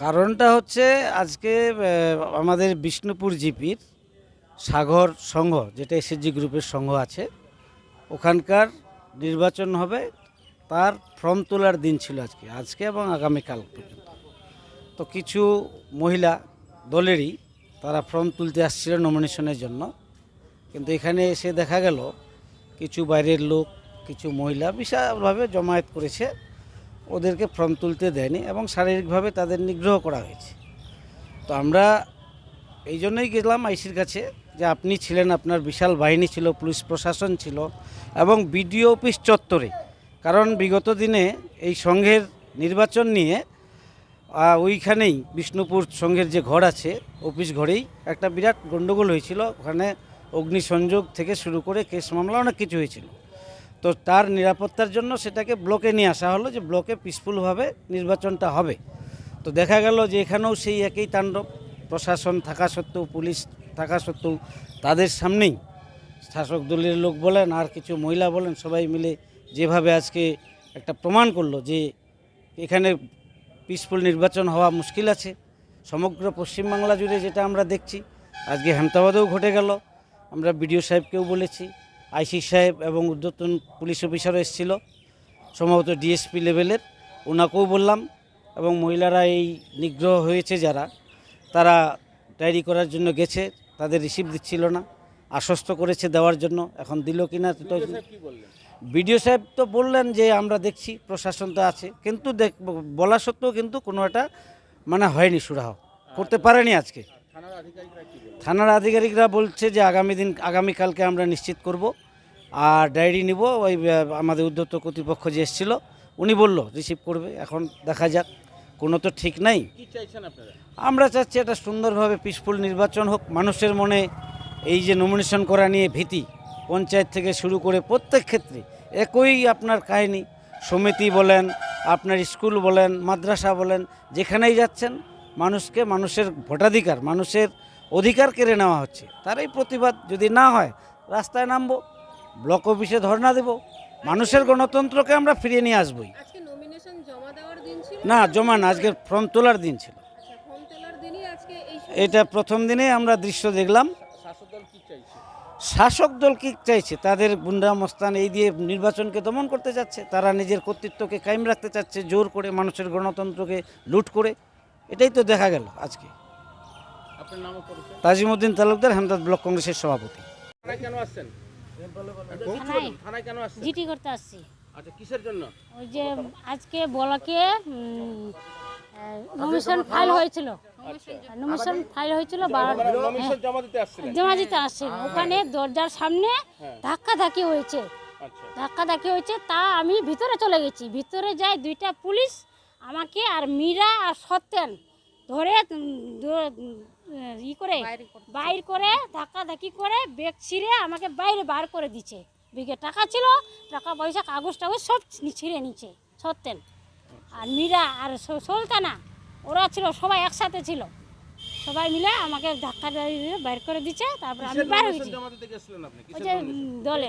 কারণটা হচ্ছে আজকে আমাদের বিষ্ণুপুর জিপির সাগর সংঘ, যেটা এসএসজি গ্রুপের সংঘ আছে, ওখানকার নির্বাচন হবে, তার ফর্ম তোলার দিন ছিল আজকে আজকে এবং আগামীকাল পর্যন্ত। তো কিছু মহিলা দলেরই তারা ফর্ম তুলতে আসছিল নমিনেশনের জন্য, কিন্তু এখানে এসে দেখা গেল, কিছু বাইরের লোক কিছু মহিলা বিশালভাবে জমায়েত করেছে, ওদেরকে ফর্ম তুলতে দেয়নি এবং শারীরিকভাবে তাদের নিগ্রহ করা হয়েছে। তো আমরা এই জন্যই গেলাম আইসির কাছে যে আপনি ছিলেন, আপনার বিশাল বাহিনী ছিল, পুলিশ প্রশাসন ছিল এবং বিডিও অফিস চত্বরে। কারণ বিগত দিনে এই সংঘের নির্বাচন নিয়ে ওইখানেই বিষ্ণুপুর সংঘের যে ঘর আছে, অফিস ঘরেই একটা বিরাট গণ্ডগোল হয়েছিল। ওখানে অগ্নিসংযোগ থেকে শুরু করে কেস মামলা অনেক কিছু হয়েছিল। তো তার নিরাপত্তার জন্য সেটাকে ব্লকে নিয়ে আসা হলো যে ব্লকে পিসফুলভাবে নির্বাচনটা হবে। তো দেখা গেল যে এখানেও সেই একই তাণ্ডব, প্রশাসন থাকা সত্ত্বেও, পুলিশ থাকা সত্ত্বেও, তাদের সামনেই শাসক দলের লোক বলেন আর কিছু মহিলা বলেন, সবাই মিলে যেভাবে আজকে একটা প্রমাণ করল যে এখানে পিসফুল নির্বাচন হওয়া মুশকিল আছে। সমগ্র পশ্চিমবাংলা জুড়ে যেটা আমরা দেখছি, আজকে হেমতাবাদেও ঘটে গেল। আমরা বিডিও সাহেবকেও বলেছি আইসি সাহেব এবং ঊর্ধ্বতন পুলিশ অফিসারও এসেছিল সম্ভবত ডিএসপি লেভেলের। ওনাকেও বললাম এবং মহিলারা এই নিগ্রহ হয়েছে যারা তারা ডায়েরি করার জন্য গেছে তাদের রিসিভ দিচ্ছিল না আশ্বস্ত করেছে দেওয়ার জন্য এখন দিল কি বললেন? বিডিও সাহেব তো বললেন যে আমরা দেখছি প্রশাসন তো আছে কিন্তু দেখ বলা সত্ত্বেও কিন্তু কোনো একটা মানে হয়নি সুরাহ করতে পারেনি আজকে। থানার আধিকারিকরা বলছে যে আগামী দিন আগামীকালকে আমরা নিশ্চিত করব। আর ডায়েরি নিব ওই আমাদের উদ্যত কর্তৃপক্ষ যে এসেছিল উনি বলল রিসিভ করবে এখন দেখা যাক। কোনো তো ঠিক নাই। আমরা চাচ্ছি একটা সুন্দরভাবে পিসফুল নির্বাচন হোক। মানুষের মনে এই যে নমিনেশন করা নিয়ে ভীতি পঞ্চায়েত থেকে শুরু করে প্রত্যেক ক্ষেত্রে। একই আপনার কাহিনী সমিতি বলেন আপনার স্কুল বলেন মাদ্রাসা বলেন যেখানেই যাচ্ছেন মানুষকে মানুষের ভোটাধিকার মানুষের অধিকার কেড়ে নেওয়া হচ্ছে। তার এই প্রতিবাদ যদি না হয় রাস্তায় নামবো ব্লক অফিসে ধর্ণা দেব মানুষের গণতন্ত্রকে আমরা ফিরিয়ে নিয়ে আসবই। আজকে নমিনেশন জমা দেওয়ার দিন ছিল? না জমা না আজকের ফর্ম তোলার দিন ছিল। আচ্ছা আজকে এটা প্রথম দিনে আমরা দৃশ্য দেখলাম। শাসক দল কি চাইছে? শাসক দল কি চাইছে? তাদের গুন্ডা মস্তান এই দিয়ে নির্বাচনকে দমন করতে চাচ্ছে তারা নিজের কর্তৃত্বকে কায়েম রাখতে চাচ্ছে জোর করে মানুষের গণতন্ত্রকে লুট করে। এটাই তো দেখা গেল আজকে। আপনার তাজিমুদ্দিন তালুকদার হেমদাদ ব্লক কংগ্রেসের সভাপতি। থানায় কেন আসছেন? থানায় থানায় কেন আসছেন? জিটি করতে আসছি। আচ্ছা কিসের জন্য? ওই যে আজকে বলাকে নমিশন ফাইল হয়েছিল। নমিশন ফাইল হয়েছিল বা- আপনারা জমা দিতে আসছিল। ওখানে দরজার সামনে হ্যাঁ। ধাক্কা ধাক্কি হয়েছে। আচ্ছা। ধাক্কা ধাক্কি হয়েছে তা আমি ভিতরে চলে গেছি। ভিতরে যাই দুইটা পুলিশ আমাকে আর মীরা আর সত্যেন ধরে ই করে বাইর করে ধাক্কা ধাক্কি করে বেগ ছিঁড়ে আমাকে বাইরে বার করে দিচ্ছে। বেগে টাকা ছিল টাকা পয়সা কাগজ টাগজ সব ছিঁড়ে নিচ্ছে সত্যেন। আর মীরা আর সুলতানা ওরা ছিল সবাই একসাথে ছিল। সবাই মিলে আমাকে ধাক্কা দিয়ে বাইর করে দিচ্ছে তারপরে আমি বার হয়েছি। ওই যে দলে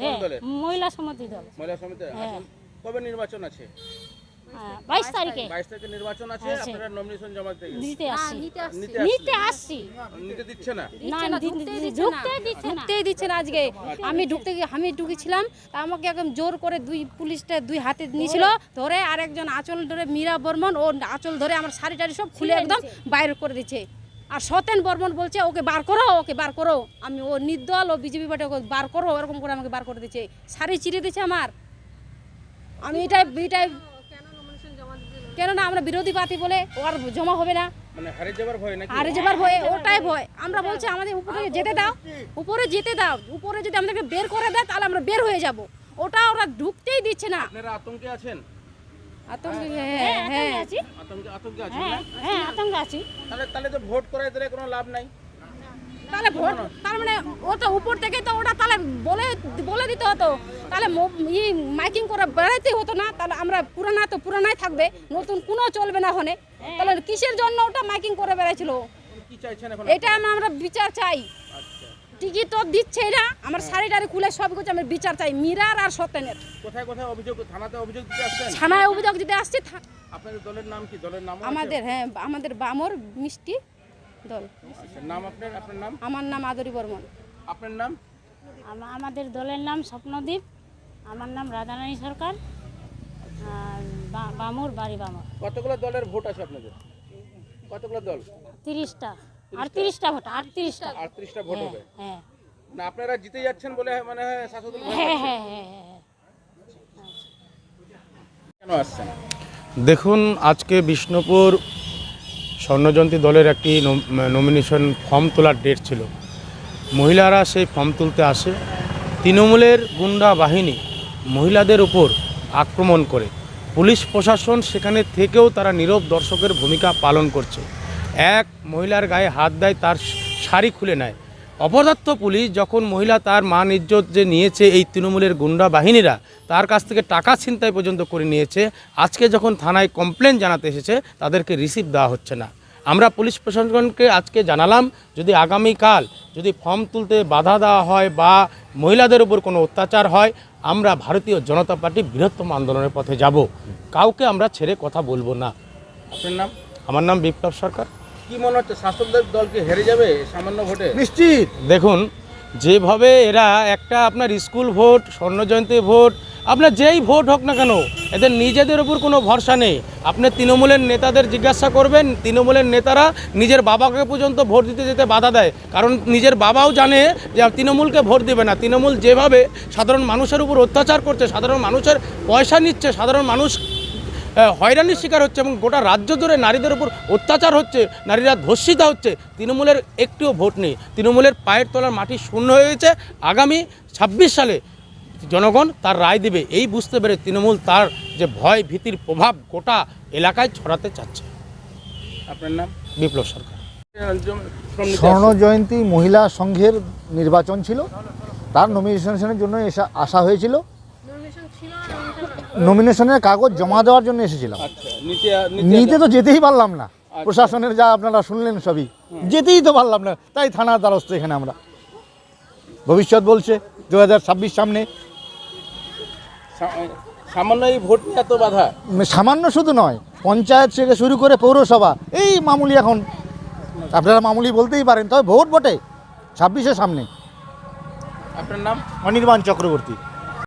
হ্যাঁ মহিলা সমিতি দল। মহিলা সমিতি? হ্যাঁ। কবে নির্বাচন আছে? হ্যাঁ, বাইশ তারিখে। বাইশ তারিখে নির্বাচন আছে আছে। আপনারা নমিনেশন জমা দিতে দিতে আসছি। নিতে আসছি। নিতে দিচ্ছে না? না দি- দিচ্ছে না। ঢুকতেই দিচ্ছে না। ঢুকতেই দিচ্ছে না আজকে। আমি ঢুকতে গিয়ে আমি ঢুকেছিলাম তা আমাকে একদম জোর করে দুই পুলিশটা দুই হাতে নিয়েছিল ধরে আরেকজন আঁচল ধরে মীরা বর্মন ও আঁচল ধরে আমার শাড়ি টাড়ি সব খুলে একদম বাইর করে দিচ্ছে আর সতেন বর্মন বলছে ওকে বার করো ওকে বার করো। আমি ও নির্দল ও বিজেপি পার্টি ওকে বার করো এরকম করে আমাকে বার করে দিচ্ছে শাড়ি চিরে দিচ্ছে আমার। আমি এটাই এটাই কেন না আমরা বিরোধী পার্টি বলে ও আর জমা হবে না। হারে যাবার ভয় নাকি? আর যাবার ভয়ে ওটাই ভয়। আমরা বলছি আমাদের উপরে যেতে দাও উপরে যেতে দাও উপরে যদি আমাদেরকে বের করে দেয় তাহলে আমরা বের হয়ে যাব। ওটা ওরা ঢুকতেই দিচ্ছে না। আপনারা আতঙ্কে আছেন? আতঙ্ক হ্যাঁ হ্যাঁ, হ্যাঁ আতঙ্কে আছি। আতঙ্কে আতঙ্কে হ্যাঁ আতঙ্কে আছি। তাহলে তাহলে তো ভোট করাই দিলে কোনো লাভ নাই। তাহলে ভোট তার মানে ওটা উপর থেকে তো ওটা তাহলে বলে বলে দিতে হতো। তাহলে ই মাইকিং করে বেড়াইতেই হতো না তাহলে আমরা পুরানা তো পুরানাই থাকবে নতুন কোনো চলবে না ওখানে। তাহলে কিসের জন্য ওটা মাইকিং করে বেড়াইছিল? এটা আমরা বিচার চাই। আচ্ছা। টিকিট তো দিচ্ছেই না আমার শাড়ি টাড়ি খুলে সব কিছু আমি বিচার চাই মিরার আর সত্যেনের। কোথায় কোথায় অভিযোগ থানাতে অভিযোগ দিতে আসছেন? থানায় অভিযোগ দিতে আসছে আপনাদের দলের নাম কি? দলের নাম আমাদের হ্যাঁ আমাদের বামর মিষ্টি। দল। আচ্ছা, নাম আপনার? আপনার নাম? আমার নাম আদরি বর্মন। আপনার নাম? আমাদের দলের নাম স্বপ্নদ্বীপ আমার নাম রাধারানী সরকার। আর বামুর বাড়ি বামুর। কতগুলো দলের ভোট আছে আপনাদের? কতগুলো দল? তিরিশটা। আর তিরিশটা ভোট আর তিরিশটা আটত্রিশটা ভোট হবে। হ্যাঁ। না আপনারা জিতে যাচ্ছেন বলে মানে হয় শাসক দল হ্যাঁ পাচ্ছে। হ্যাঁ হ্যাঁ হ্যাঁ। কেন আসছেন? দেখুন আজকে বিষ্ণুপুর স্বর্ণজয়ন্তী দলের একটি নমিনেশন ফর্ম তোলার ডেট ছিল। মহিলারা সেই ফর্ম তুলতে আসে। তৃণমূলের গুন্ডা বাহিনী মহিলাদের উপর আক্রমণ করে। পুলিশ প্রশাসন সেখানে থেকেও তারা নীরব দর্শকের ভূমিকা পালন করছে। এক মহিলার গায়ে হাত দেয়, তার শাড়ি খুলে নেয়। অপদার্থ পুলিশ যখন মহিলা তার মান ইজ্জত যে নিয়েছে এই তৃণমূলের গুন্ডা বাহিনীরা তার কাছ থেকে টাকা ছিনতাই পর্যন্ত করে নিয়েছে। আজকে যখন থানায় কমপ্লেন জানাতে এসেছে তাদেরকে রিসিভ দেওয়া হচ্ছে না। আমরা পুলিশ প্রশাসনকে আজকে জানালাম যদি আগামীকাল যদি ফর্ম তুলতে বাধা দেওয়া হয় বা মহিলাদের উপর কোনো অত্যাচার হয় আমরা ভারতীয় জনতা পার্টি বৃহত্তম আন্দোলনের পথে যাব। কাউকে আমরা ছেড়ে কথা বলব না। আপনার নাম? আমার নাম বিপ্লব সরকার। কি মনে হচ্ছে? শাসক দল দল কি হেরে যাবে সামান্য ভোটে? নিশ্চিত। দেখুন যেভাবে এরা একটা আপনার স্কুল ভোট স্বর্ণজয়ন্তী ভোট আপনার যেই ভোট হোক না কেন এদের নিজেদের উপর কোনো ভরসা নেই। আপনি তৃণমূলের নেতাদের জিজ্ঞাসা করবেন তৃণমূলের নেতারা নিজের বাবাকে পর্যন্ত ভোট দিতে যেতে বাধা দেয়। কারণ নিজের বাবাও জানে যে তৃণমূলকে ভোট দেবে না। তৃণমূল যেভাবে সাধারণ মানুষের উপর অত্যাচার করছে সাধারণ মানুষের পয়সা নিচ্ছে সাধারণ মানুষ হয়রানির শিকার হচ্ছে এবং গোটা রাজ্য জুড়ে নারীদের উপর অত্যাচার হচ্ছে নারীরা ধর্ষিত হচ্ছে। তৃণমূলের একটিও ভোট নেই। তৃণমূলের পায়ের তলার মাটি শূন্য হয়ে গেছে। আগামী ছাব্বিশ সালে জনগণ তার রায় দেবে। এই বুঝতে পেরে তৃণমূল তার যে ভয় ভীতির প্রভাব গোটা এলাকায় ছড়াতে চাচ্ছে। আপনার নাম? বিপ্লব সরকার। স্বর্ণ জয়ন্তী মহিলা সংঘের নির্বাচন ছিল। তার নমিনেশনের জন্য এসা আসা হয়েছিল। নমিনেশনের কাগজ জমা দেওয়ার জন্য এসেছিলাম। আচ্ছা নিতে তো যেতেই পারলাম না। প্রশাসনের যা আপনারা শুনলেন সবই। যেতেই তো পারলাম না। তাই থানার দ্বারস্থ এখানে আমরা। ভবিষ্যৎ বলছে দু হাজার ছাব্বিশ সামনে। সামান্য এই ভোট এত বাধা? সামান্য শুধু নয় পঞ্চায়েত থেকে শুরু করে পৌরসভা এই মামুলি এখন। আপনারা মামুলি বলতেই পারেন তবে ভোট বটে। ছাব্বিশের সামনে। আপনার নাম? অনির্বাণ চক্রবর্তী।